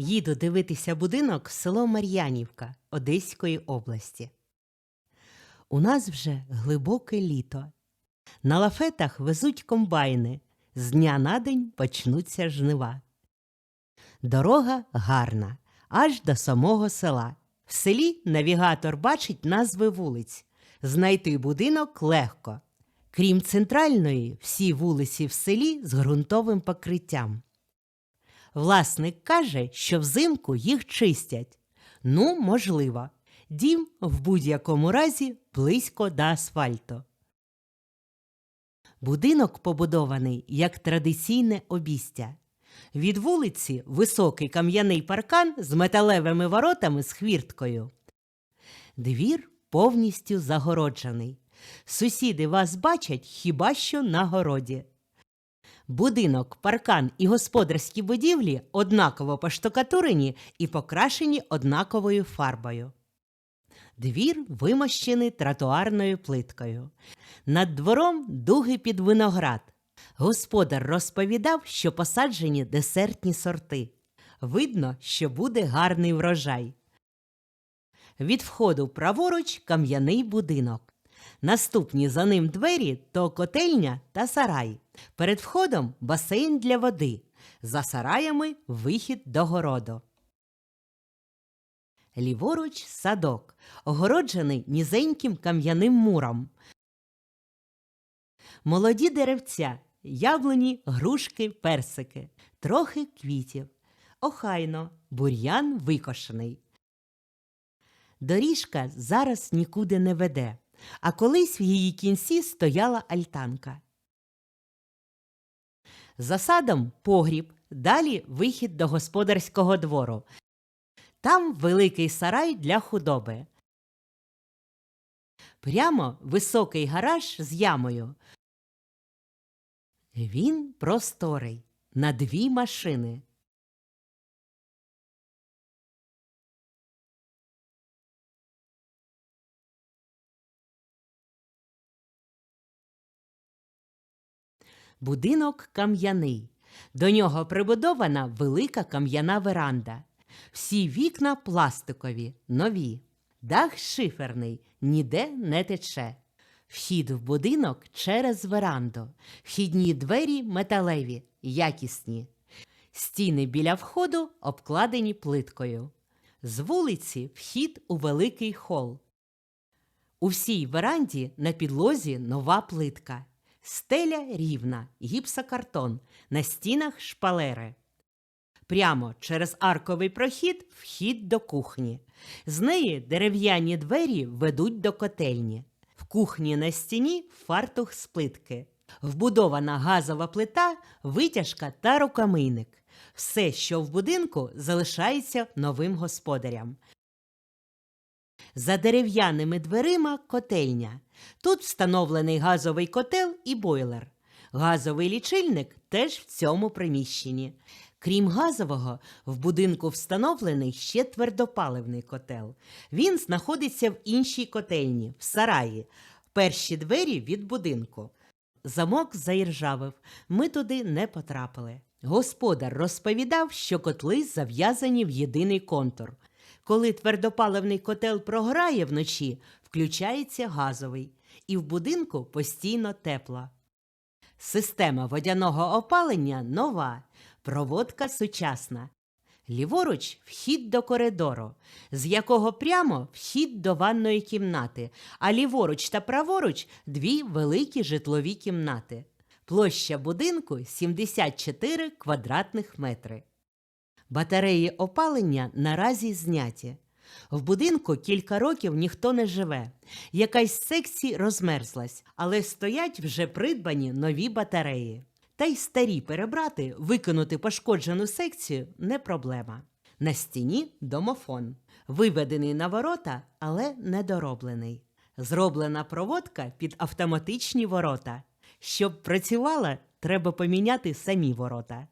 Їду дивитися будинок в село Мар'янівка Одеської області. У нас вже глибоке літо. На лафетах везуть комбайни. З дня на день почнуться жнива. Дорога гарна, аж до самого села. В селі навігатор бачить назви вулиць. Знайти будинок легко. Крім центральної, всі вулиці в селі з ґрунтовим покриттям. Власник каже, що взимку їх чистять. Ну, можливо. Дім в будь-якому разі близько до асфальту. Будинок побудований як традиційне обістя. Від вулиці високий кам'яний паркан з металевими воротами з хвірткою. Двір повністю загороджений. Сусіди вас бачать хіба що на городі. Будинок, паркан і господарські будівлі однаково поштукатурені і покрашені однаковою фарбою. Двір вимощений тротуарною плиткою. Над двором дуги під виноград. Господар розповідав, що посаджені десертні сорти. Видно, що буде гарний врожай. Від входу праворуч кам'яний будинок. Наступні за ним двері то котельня та сарай. Перед входом басейн для води. За сараями вихід до городу. Ліворуч садок, огороджений нізеньким кам'яним муром. Молоді деревця, яблуні, грушки, персики, трохи квітів. Охайно, бур'ян викошений. Доріжка зараз нікуди не веде, а колись в її кінці стояла альтанка. За садом погріб, далі вихід до господарського двору. Там великий сарай для худоби. Прямо високий гараж з ямою. Він просторий на дві машини. Будинок кам'яний. До нього прибудована велика кам'яна веранда. Всі вікна пластикові, нові. Дах шиферний, ніде не тече. Вхід в будинок через веранду. Вхідні двері металеві, якісні. Стіни біля входу обкладені плиткою. З вулиці вхід у великий хол. У всій веранді на підлозі нова плитка. Стеля рівна, гіпсокартон, на стінах шпалери. Прямо через арковий прохід вхід до кухні. З неї дерев'яні двері ведуть до котельні. В кухні на стіні фартух з плитки. Вбудована газова плита, витяжка та рукомийник. Все, що в будинку, залишається новим господарям. За дерев'яними дверима котельня. Тут встановлений газовий котел і бойлер. Газовий лічильник теж в цьому приміщенні. Крім газового, в будинку встановлений ще твердопаливний котел. Він знаходиться в іншій котельні, в сараї. Перші двері від будинку. Замок заіржавив, ми туди не потрапили. Господар розповідав, що котли зав'язані в єдиний контур. Коли твердопаливний котел програє вночі, включається газовий, і в будинку постійно тепло. Система водяного опалення нова, проводка сучасна. Ліворуч вхід до коридору, з якого прямо вхід до ванної кімнати, а ліворуч та праворуч дві великі житлові кімнати. Площа будинку 74 квадратних метри. Батареї опалення наразі зняті. В будинку кілька років ніхто не живе. Якась секцій розмерзлась, але стоять вже придбані нові батареї. Та й старі перебрати, викинути пошкоджену секцію не проблема. На стіні домофон, виведений на ворота, але недороблений. Зроблена проводка під автоматичні ворота. Щоб працювала, треба поміняти самі ворота.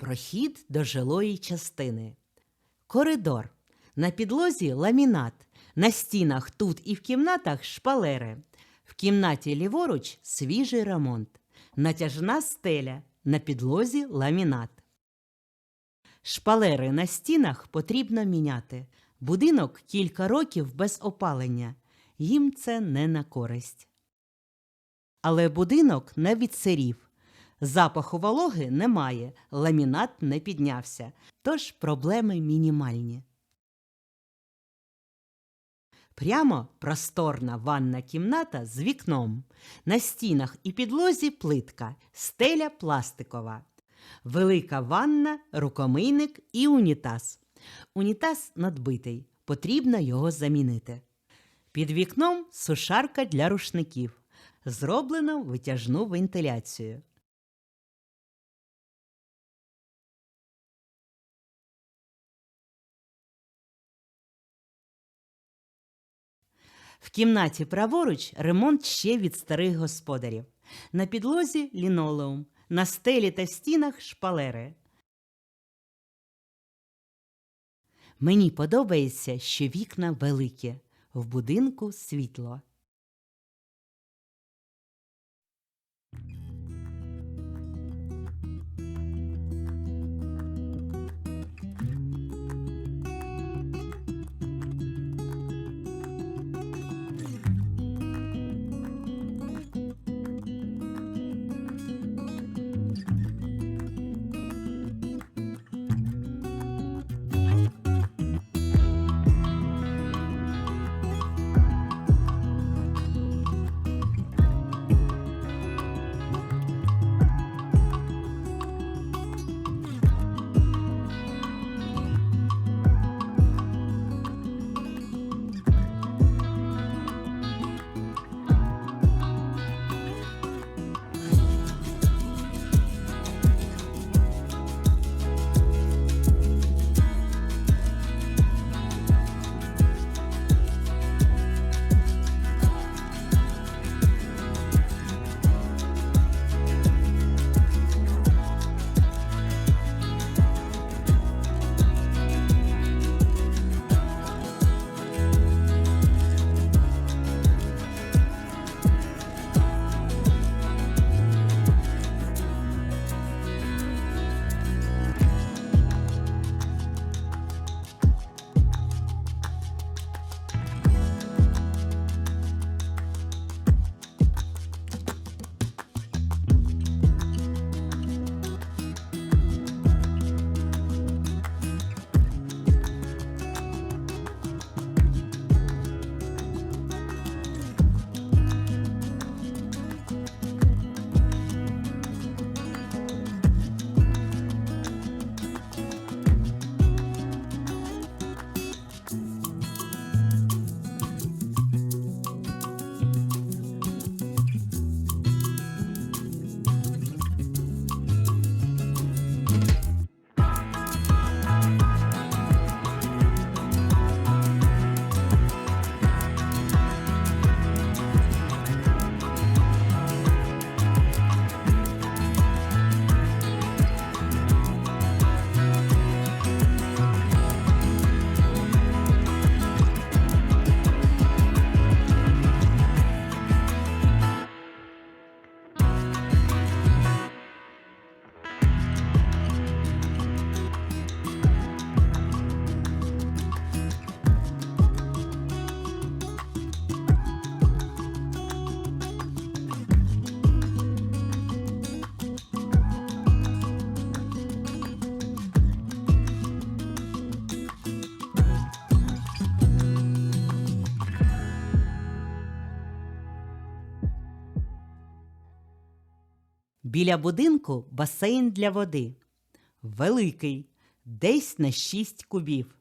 Прохід до жилої частини. Коридор. На підлозі ламінат. На стінах тут і в кімнатах шпалери. В кімнаті ліворуч свіжий ремонт. Натяжна стеля. На підлозі ламінат. Шпалери на стінах потрібно міняти. Будинок кілька років без опалення. Їм це не на користь. Але будинок не відсирів. Запаху вологи немає, ламінат не піднявся, тож проблеми мінімальні. Прямо просторна ванна кімната з вікном. На стінах і підлозі плитка, стеля пластикова. Велика ванна, рукомийник і унітаз. Унітаз надбитий, потрібно його замінити. Під вікном сушарка для рушників. Зроблено витяжну вентиляцію. В кімнаті праворуч ремонт ще від старих господарів. На підлозі лінолеум, на стелі та стінах шпалери. Мені подобається, що вікна великі, в будинку світло. Біля будинку басейн для води. Великий, десь на 6 кубів.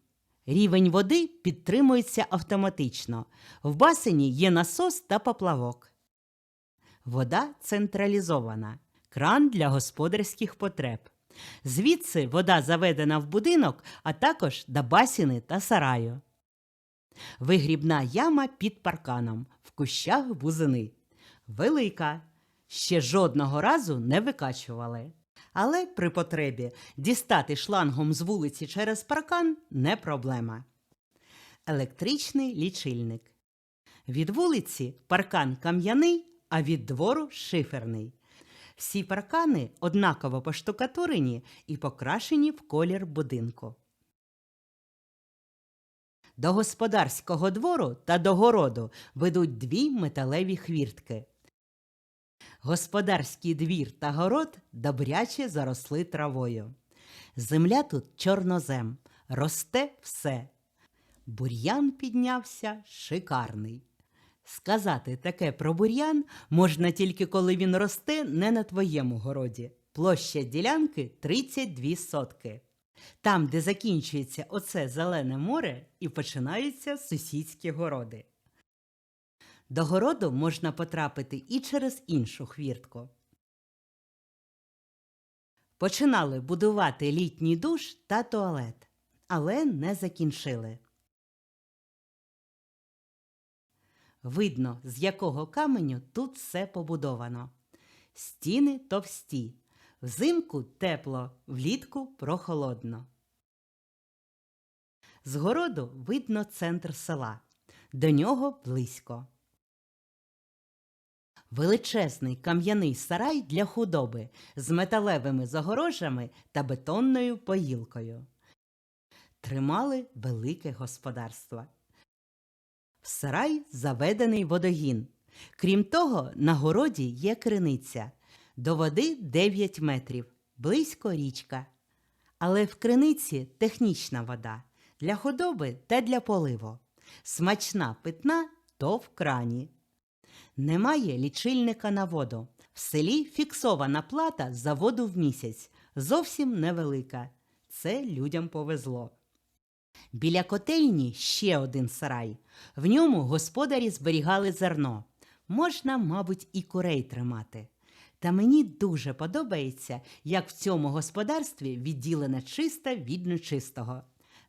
Рівень води підтримується автоматично. В басейні є насос та поплавок. Вода централізована. Кран для господарських потреб. Звідси вода заведена в будинок, а також до басіни та сараю. Вигрібна яма під парканом, в кущах бузини. Велика. Ще жодного разу не викачували. Але при потребі дістати шлангом з вулиці через паркан не проблема. Електричний лічильник. Від вулиці паркан кам'яний, а від двору шиферний. Всі паркани однаково поштукатурені і покрашені в колір будинку. До господарського двору та до городу ведуть дві металеві хвіртки. Господарський двір та город добряче заросли травою. Земля тут чорнозем, росте все. Бур'ян піднявся шикарний. Сказати таке про бур'ян можна тільки коли він росте не на твоєму городі. Площа ділянки 32 сотки. Там, де закінчується оце зелене море, і починаються сусідські городи. До городу можна потрапити і через іншу хвіртку. Починали будувати літній душ та туалет, але не закінчили. Видно, з якого каменю тут все побудовано. Стіни товсті, взимку тепло, влітку прохолодно. З городу видно центр села, до нього близько. Величезний кам'яний сарай для худоби з металевими загорожами та бетонною поїлкою. Тримали велике господарство. В сарай заведений водогін. Крім того, на городі є криниця. До води 9 метрів, близько річка. Але в криниці технічна вода для худоби та для поливу. Смачна питна то в крані. Немає лічильника на воду. В селі фіксована плата за воду в місяць. Зовсім невелика. Це людям повезло. Біля котельні ще один сарай. В ньому господарі зберігали зерно. Можна, мабуть, і курей тримати. Та мені дуже подобається, як в цьому господарстві відділена чиста від нечистого.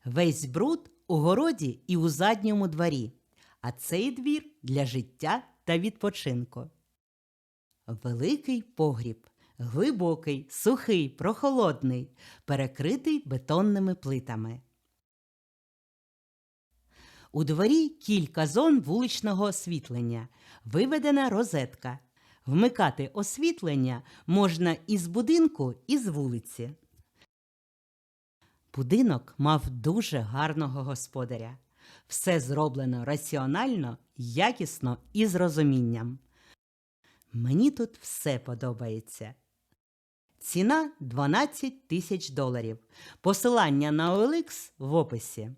Весь бруд у городі і у задньому дворі, а цей двір для життя та відпочинку. Великий погріб, глибокий, сухий, прохолодний, перекритий бетонними плитами. У дворі кілька зон вуличного освітлення, виведена розетка. Вмикати освітлення можна із будинку, і з вулиці. Будинок мав дуже гарного господаря. Все зроблено раціонально, якісно і з розумінням. Мені тут все подобається. Ціна 12 тисяч доларів. Посилання на OLX в описі.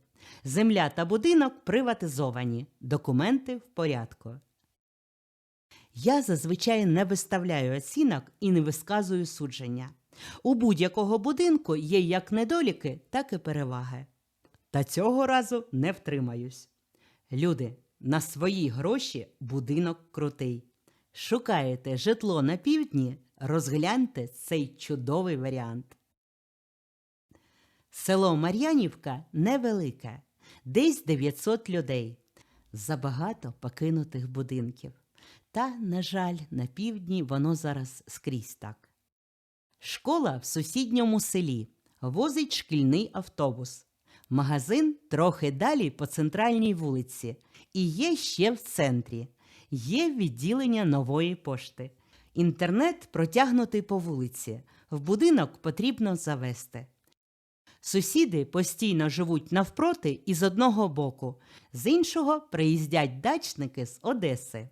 Земля та будинок приватизовані, документи в порядку. Я зазвичай не виставляю оцінок і не висказую судження. У будь-якого будинку є як недоліки, так і переваги. Та цього разу не втримаюсь. Люди, на свої гроші будинок крутий. Шукаєте житло на півдні, розгляньте цей чудовий варіант. Село Мар'янівка невелике, десь 900 людей. Забагато покинутих будинків. Та, на жаль, на півдні воно зараз скрізь так. Школа в сусідньому селі возить шкільний автобус. Магазин трохи далі по центральній вулиці. І є ще в центрі. Є відділення нової пошти. Інтернет протягнутий по вулиці. В будинок потрібно завести. Сусіди постійно живуть навпроти і з одного боку, з іншого приїздять дачники з Одеси.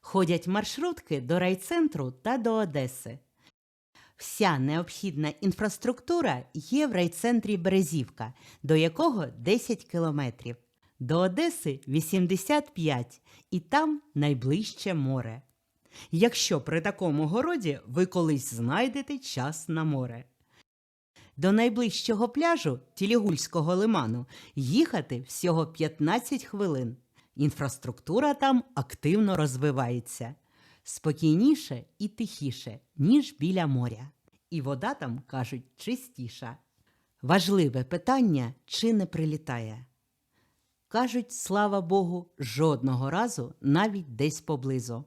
Ходять маршрутки до райцентру та до Одеси. Вся необхідна інфраструктура є в райцентрі Березівка, до якого 10 кілометрів. До Одеси 85 і там найближче море. Якщо при такому городі ви колись знайдете час на море. До найближчого пляжу Тілігульського лиману їхати всього 15 хвилин. Інфраструктура там активно розвивається. Спокійніше і тихіше, ніж біля моря. І вода там, кажуть, чистіша. Важливе питання, чи не прилітає. Кажуть, слава Богу, жодного разу навіть десь поблизу.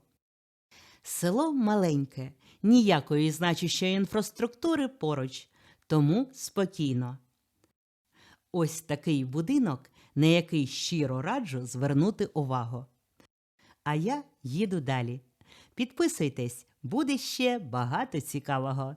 Село маленьке, ніякої значущої інфраструктури поруч, тому спокійно. Ось такий будинок, на який щиро раджу звернути увагу. А я їду далі. Підписуйтесь, Буде ще багато цікавого.